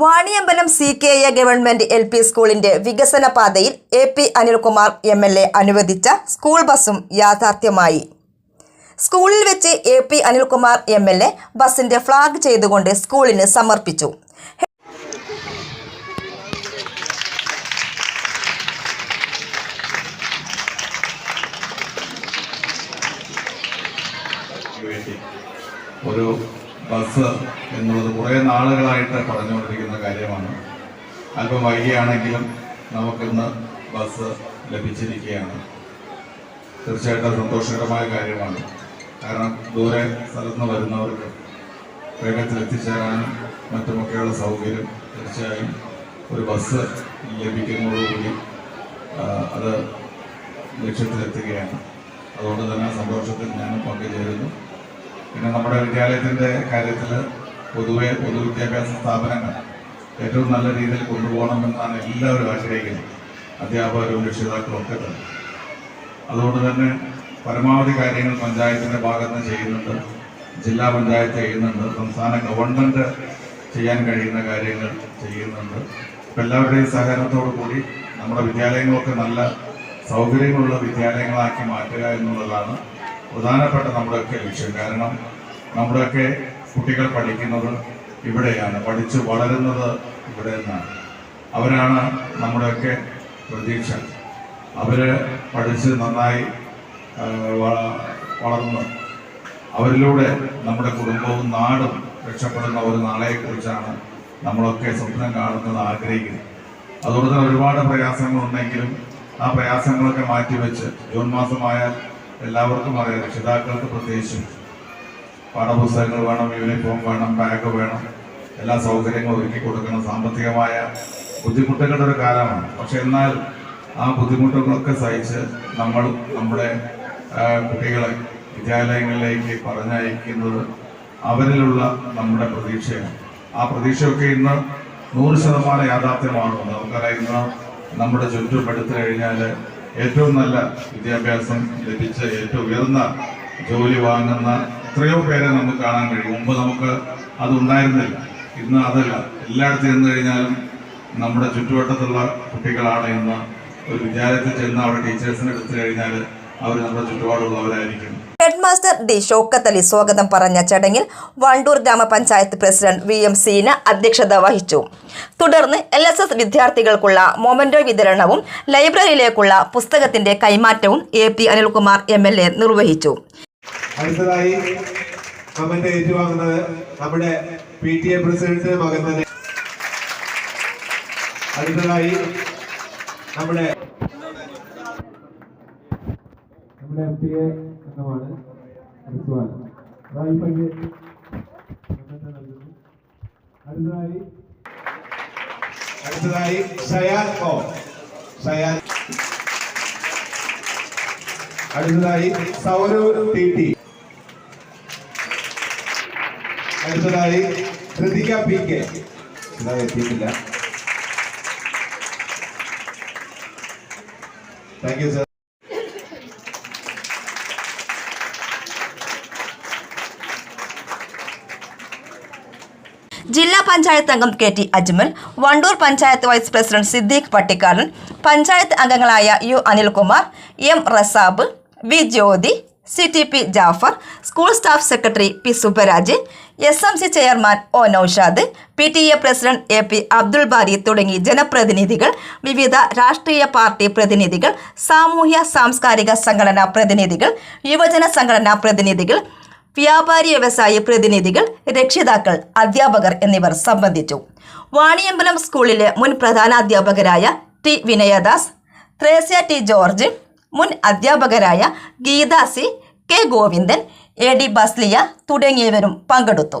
Vaniyambalam C K A government L P സ്കൂളിന്റെ വികസന പാതയിൽ A P Anilkumar M L A അനുവദിച്ച school ബസും യാഥാർത്ഥ്യമായി. സ്കൂളിൽ വെച്ച് A P Anilkumar M L A ബസിന്റെ ഫ്ളാഗ് ചെയ്തുകൊണ്ട് സ്കൂളിന് സമർപ്പിച്ചു. ഒരു ബസ് എന്നുള്ളത് കുറേ നാളുകളായിട്ട് പറഞ്ഞുകൊണ്ടിരിക്കുന്ന കാര്യമാണ്. അല്പം വൈകിയാണെങ്കിലും നമുക്കിന്ന് ബസ് ലഭിച്ചിരിക്കുകയാണ്. തീർച്ചയായിട്ടും സന്തോഷകരമായ കാര്യമാണ്. കാരണം ദൂരെ സ്ഥലത്ത് വരുന്നവർക്ക് വേഗത്തിൽ എത്തിച്ചേരാനും മറ്റുമൊക്കെയുള്ള സൗകര്യം തീർച്ചയായും ഒരു ബസ് ലഭിക്കുന്നതോടുകൂടി അത് ലക്ഷ്യത്തിലെത്തുകയാണ്. അതുകൊണ്ട് തന്നെ സന്തോഷത്തിൽ ഞാനും പങ്കുചേരുന്നു. പിന്നെ നമ്മുടെ വിദ്യാലയത്തിന്റെ കാര്യത്തിൽ പൊതുവെ പൊതുവിദ്യാഭ്യാസ സ്ഥാപനങ്ങൾ ഏറ്റവും നല്ല രീതിയിൽ കൊണ്ടുപോകണമെന്നാണ് എല്ലാവരും ആഗ്രഹിക്കുന്നത്. അധ്യാപകരും രക്ഷിതാക്കളും ഒക്കെ തന്നെ. അതുകൊണ്ട് തന്നെ പരമാവധി കാര്യങ്ങൾ പഞ്ചായത്തിന്റെ ഭാഗത്ത് ചെയ്യുന്നുണ്ട്. ജില്ലാ പഞ്ചായത്ത് ചെയ്യുന്നുണ്ട്. സംസ്ഥാന ഗവൺമെന്റ് ചെയ്യാൻ കഴിയുന്ന കാര്യങ്ങൾ ചെയ്യുന്നുണ്ട്. ഇപ്പം എല്ലാവരുടെയും സഹകരണത്തോടു കൂടി നമ്മുടെ വിദ്യാലയങ്ങളൊക്കെ നല്ല സൗകര്യങ്ങളുള്ള വിദ്യാലയങ്ങളാക്കി മാറ്റുക എന്നുള്ളതാണ് പ്രധാനപ്പെട്ട നമ്മുടെയൊക്കെ ലക്ഷ്യം. കാരണം നമ്മുടെയൊക്കെ കുട്ടികൾ പഠിക്കുന്നത് ഇവിടെയാണ്. പഠിച്ചു വളരുന്നത് ഇവിടെ നിന്നാണ് അവരാണ് നമ്മുടെയൊക്കെ പ്രതീക്ഷ. അവർ പഠിച്ച് നന്നായി വളർന്ന് അവരിലൂടെ നമ്മുടെ കുടുംബവും നാടും രക്ഷപ്പെടുന്ന ഒരു നാളെക്കുറിച്ചാണ് നമ്മളൊക്കെ സ്വപ്നം കാണുന്നത് ആഗ്രഹിക്കുന്നത്. അതുകൊണ്ട് തന്നെ ഒരുപാട് പ്രയാസങ്ങളുണ്ടെങ്കിലും ആ പ്രയാസങ്ങളൊക്കെ മാറ്റിവെച്ച് ജൂൺ മാസമായാൽ എല്ലാവർക്കും അറിയാം. രക്ഷിതാക്കൾക്ക് പ്രത്യേകിച്ചും പാഠപുസ്തകങ്ങൾ വേണം യൂണിഫോം വേണം ബാഗ് വേണം. എല്ലാ സൗകര്യങ്ങളും ഒരുക്കി കൊടുക്കണം. സാമ്പത്തികമായ ബുദ്ധിമുട്ടുകളുടെ ഒരു കാലമാണ്. പക്ഷെ എന്നാൽ ആ ബുദ്ധിമുട്ടുകളൊക്കെ സഹിച്ച് നമ്മൾ നമ്മുടെ കുട്ടികളെ വിദ്യാലയങ്ങളിലേക്ക് പറഞ്ഞയക്കുന്നത് അവരിലുള്ള നമ്മുടെ പ്രതീക്ഷയാണ്. ആ പ്രതീക്ഷയൊക്കെ ഇന്ന് നൂറ് ശതമാനം യാഥാർത്ഥ്യമാണ് നമുക്കറിയാം. ഇന്ന് നമ്മുടെ ചുറ്റും എടുത്തു കഴിഞ്ഞാൽ ഏറ്റവും നല്ല വിദ്യാഭ്യാസം ലഭിച്ച് ഏറ്റവും ഉയർന്ന ജോലി വാങ്ങുന്ന എത്രയോ പേരെ നമുക്ക് കാണാൻ കഴിയും. മുമ്പ് നമുക്ക് അതുണ്ടായിരുന്നില്ല ഇന്ന് അതല്ല. എല്ലായിടത്തും ചെന്ന് കഴിഞ്ഞാലും നമ്മുടെ ചുറ്റുവട്ടത്തുള്ള കുട്ടികളാണ് ഇന്ന് ഒരു വിദ്യാലയത്തിൽ ചെന്ന് അവിടെ ടീച്ചേഴ്സിനെ എടുത്തു കഴിഞ്ഞാൽ അവർ നമ്മുടെ ചുറ്റുപാടുള്ളവരായിരിക്കും head master D Shoukath Ali സ്വാഗതം പറഞ്ഞ ചടങ്ങിൽ വണ്ടൂർ ഗ്രാമപഞ്ചായത്ത് പ്രസിഡന്റ് വി എം സീന അധ്യക്ഷത വഹിച്ചു. തുടർന്ന് എൽ എസ് എസ് വിദ്യാർത്ഥികൾക്കുള്ള മൊമന്റോ വിതരണവും ലൈബ്രറിയിലേക്കുള്ള പുസ്തകത്തിന്റെ കൈമാറ്റവും A P Anilkumar M L A നിർവഹിച്ചു. അടുത്തതായി കമന്റ് ഏറ്റുവാങ്ങുന്നത് നമ്മുടെ പി ടി എ പ്രസിഡന്റ് മകൻ തന്നെ അടുത്തതായി നമ്മുടെ നമ്മുടെ എം പി എ അംഗമാണ് റായിഫയ്ക്ക് കമന്റ് നൽകുന്നു. അടുത്തതായി. അടുത്തതായി സയാൻ കോ. ഷയാൻ അടുത്തതായി സൗരവ് ടി ടി അടുത്തതായി ഹൃതിക പി കെ. എത്തിയിട്ടില്ല. താങ്ക് യു സർ ജില്ലാ പഞ്ചായത്ത് അംഗം K T Ajmal Wandoor panchayat vice president Siddique Pattikkaran panchayat അംഗങ്ങളായ U Anilkumar M Rasab V Jyothi C T P Jafar school staff secretary P Subaraj S M C chairman O Noushad P T A president A P Abdul Bari തുടങ്ങി ജനപ്രതിനിധികൾ വിവിധ രാഷ്ട്രീയ party പ്രതിനിധികൾ സാമൂഹ്യ സാംസ്കാരിക സംഘടനാ പ്രതിനിധികൾ യുവജന സംഘടനാ പ്രതിനിധികൾ വ്യാപാരി വ്യവസായ പ്രതിനിധികൾ രക്ഷിതാക്കൾ അധ്യാപകർ എന്നിവർ സംബന്ധിച്ചു. വാണിയമ്പലം സ്കൂളിലെ മുൻ പ്രധാനാധ്യാപകരായ T Vinayadas Thresia T George മുൻ അധ്യാപകരായ Geetha C K Govindan A D Basliya തുടങ്ങിയവരും പങ്കെടുത്തു.